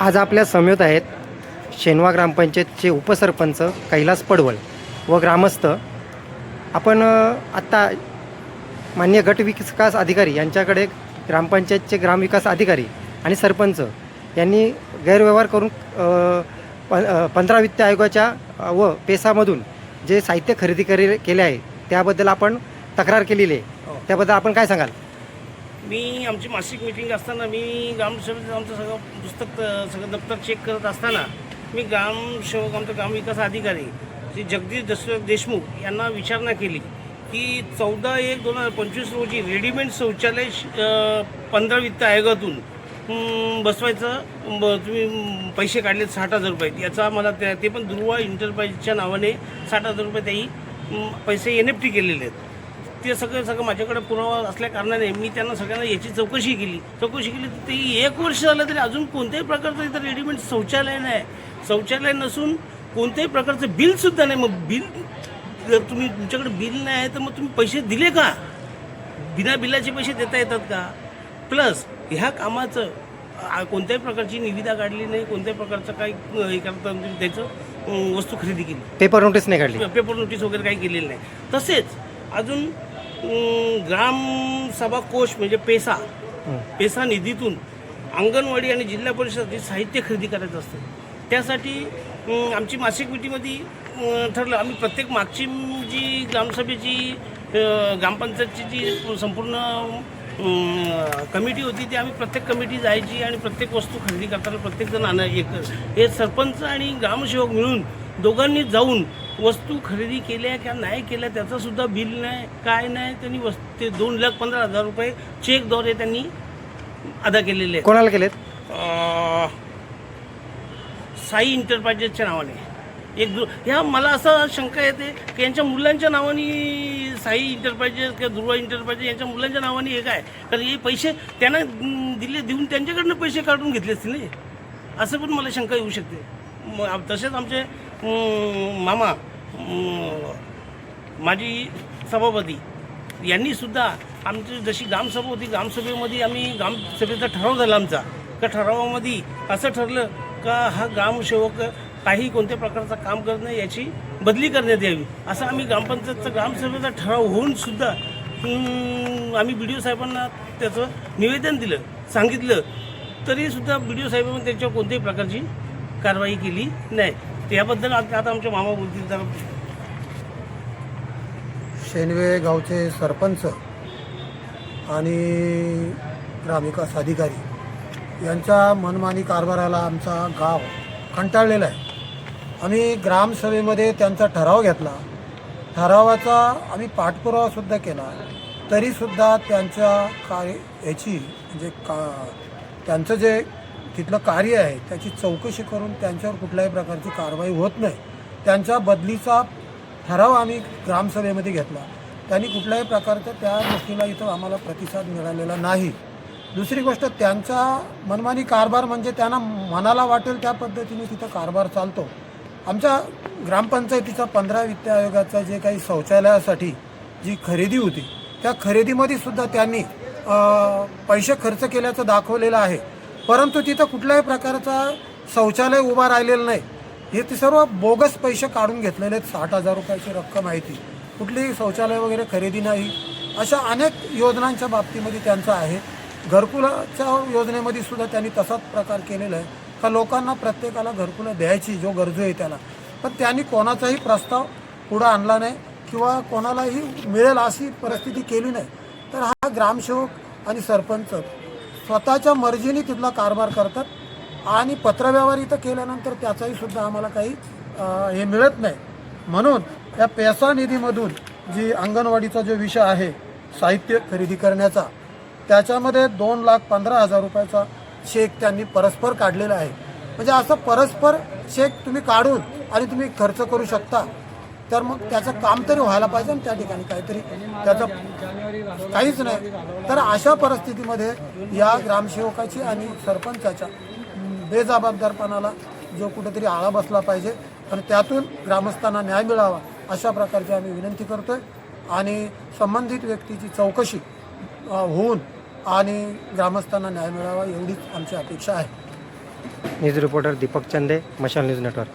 आज आपल्या समवेत आहेत शेनवा ग्रामपंचायतचे उपसरपंच कैलास पडवळ व ग्रामस्थ. आपण आत्ता मान्य गट विकास अधिकारी यांच्याकडे ग्रामपंचायतचे ग्रामविकास अधिकारी आणि सरपंच यांनी गैरव्यवहार करून प पंधरा वित्त आयोगाच्या व पेसामधून जे साहित्य खरेदी करे केले आहे त्याबद्दल आपण तक्रार केलेली आहे. त्याबद्दल आपण काय सांगाल? मी आमची मासिक मिटिंग असताना मी ग्रामसेवक आमचं सगळं पुस्तक सगळं दप्तर चेक करत असताना मी ग्रामसेवक आमचा ग्रामविकास अधिकारी श्री जगदीश दशरथ देशमुख यांना विचारणा केली की चौदा एक दोन हजार पंचवीस रोजी रेडीमेड शौचालय पंधरा वित्त आयोगातून बसवायचं ब तुम्ही पैसे काढलेत साठ हजार रुपये. याचा मला ते पण दुर्वा इंटरप्राइजच्या नावाने साठ हजार रुपये त्याही पैसे एन एफ टी केलेले आहेत. ते सगळं सगळं माझ्याकडे पुरावा असल्या कारणाने मी त्यांना सगळ्यांना याची चौकशी केली. चौकशी केली तर ते एक वर्ष झालं तरी अजून कोणत्याही प्रकारचं इथं रेडीमेड शौचालय नाही. शौचालय नसून कोणत्याही प्रकारचं बिलसुद्धा नाही. मग बिल जर तुम्ही तुमच्याकडे बिल नाही आहे तर मग तुम्ही पैसे दिले का? बिना बिलाचे पैसे देता येतात का? प्लस ह्या कामाचं कोणत्याही प्रकारची निविदा काढली नाही कोणत्याही प्रकारचं काही हे करता म्हणजे त्याचं वस्तू खरेदी केली. पेपर नोटीस नाही काढली. पेपर नोटीस वगैरे काही केलेली नाही. तसेच अजून ग्रामसभा कोष म्हणजे पेसा. पेसा निधीतून अंगणवाडी आणि जिल्हा परिषद साहित्य खरेदी करायचं असतं. त्यासाठी आमची मासिक मिटीमध्ये ठरलं. आम्ही प्रत्येक मागची जी ग्रामसभेची ग्रामपंचायतची जी संपूर्ण कमिटी होती ती आम्ही प्रत्येक कमिटी जायची आणि प्रत्येक वस्तू खरेदी करताना प्रत्येकजण आणा एक हे सरपंच आणि ग्रामसेवक मिळून दोघांनी जाऊन वस्तू खरेदी केल्या का नाही केल्या त्याचं सुद्धा बिल नाही काय नाही त्यांनी वस्तू ते दोन लाख पंधरा हजार रुपये चेकद्वारे त्यांनी अदा केलेले आहेत. कोणाला केलेत? अं, साई इंटरप्राइजेसच्या नावाने. एक दु ह्या मला असं शंका येते की यांच्या मुलांच्या नावाने साई इंटरप्राइजेस किंवा दुर्वा इंटरप्राइजेस यांच्या मुलांच्या नावाने हे काय? कारण हे पैसे त्यांना अं, दिले देऊन त्यांच्याकडनं पैसे काढून घेतले असतील ना हे. असं पण मला शंका येऊ शकते. मग आम- तसेच आमचे मामा माझी माजी सभापती यांनीसुद्धा आमची जशी ग्रामसभा होती ग्रामसभेमध्ये आम्ही ग्रामसभेचा ठराव झाला आमचा. त्या ठरावामध्ये असं ठरलं का हा ग्रामसेवक काही कोणत्या प्रकारचं काम करत नाही याची बदली करण्यात यावी. असं आम्ही ग्रामपंचायतचा ग्रामसभेचा ठराव होऊन सुद्धा आम्ही बी डी ओ साहेबांना त्याचं निवेदन दिलं सांगितलं. तरीसुद्धा बी डी ओ साहेबांनी त्याच्यावर कोणत्याही प्रकारची कारवाई केली नाही. त्याबद्दल आता आता आमच्या मामा बोलतील जरा शेनवे गावचे सरपंच आणि ग्रामविकास अधिकारी यांच्या मनमानी कारभाराला आमचा गाव कंटाळलेला आहे. आम्ही ग्रामसभेमध्ये त्यांचा ठराव घेतला. ठरावाचा आम्ही पाठपुरावासुद्धा केला. तरीसुद्धा त्यांच्या कार्य याची म्हणजे का त्यांचं जे तिथलं कार्य आहे त्याची चौकशी करून त्यांच्यावर कुठल्याही प्रकारची कारवाई होत नाही. त्यांच्या बदलीचा ठराव आम्ही ग्रामसभेमध्ये घेतला. त्यांनी कुठल्याही प्रकारचा त्या गोष्टीला इथं आम्हाला प्रतिसाद मिळालेला नाही. दुसरी गोष्ट त्यांचा मनमानी कारभार म्हणजे त्यांना मनाला वाटेल त्या पद्धतीने तिथं कारभार चालतो. आमच्या ग्रामपंचायतीचा पंधरा वित्त आयोगाचा जे काही शौचालयासाठी जी खरेदी होती त्या खरेदीमध्ये सुद्धा त्यांनी पैसे खर्च केल्याचं दाखवलेलं आहे. परंतु तिथं कुठल्याही प्रकारचा शौचालय उभा राहिलेलं नाही. हे ते सर्व बोगस पैसे काढून घेतलेले आहेत. साठ हजार रुपयाची रक्कम आहे ती. कुठलीही शौचालय वगैरे खरेदी नाही. अशा अनेक योजनांच्या बाबतीमध्ये त्यांचं आहे. घरकुलाच्या योजनेमध्ये सुद्धा त्यांनी तसाच प्रकार केलेला आहे. का लोकांना प्रत्येकाला घरकुलं द्यायची जो गरजू आहे त्याला. पण त्यांनी कोणाचाही प्रस्ताव पुढं आणला नाही किंवा कोणालाही मिळेल अशी परिस्थिती केली नाही. तर हा ग्रामसेवक आणि सरपंच स्वतःच्या मर्जीने तिथला कारभार करतात आणि पत्रव्यवहार इथं केल्यानंतर त्याचाही सुद्धा आम्हाला काही हे मिळत नाही. म्हणून या पैसा निधीमधून जी अंगणवाडीचा जो विषय आहे साहित्य खरेदी करण्याचा त्याच्यामध्ये दोन लाख पंधरा हजार रुपयाचा चेक त्यांनी परस्पर काढलेला आहे. म्हणजे असं परस्पर चेक तुम्ही काढून आणि तुम्ही खर्च करू शकता. तर मग त्याचं काम तरी व्हायला पाहिजे आणि त्या ठिकाणी काहीतरी त्याचं काहीच नाही. तर अशा परिस्थितीमध्ये या ग्रामसेवकाची आणि सरपंचाच्या बेजबाबदारपणाला जो कुठेतरी आळा बसला पाहिजे आणि त्यातून ग्रामस्थांना न्याय मिळावा अशा प्रकारची आम्ही विनंती करतोय. आणि संबंधित व्यक्तीची चौकशी होऊन आणि ग्रामस्थांना न्याय मिळावा एवढीच आमची अपेक्षा आहे. न्यूज रिपोर्टर दीपक चंदे मशाल न्यूज नेटवर्क.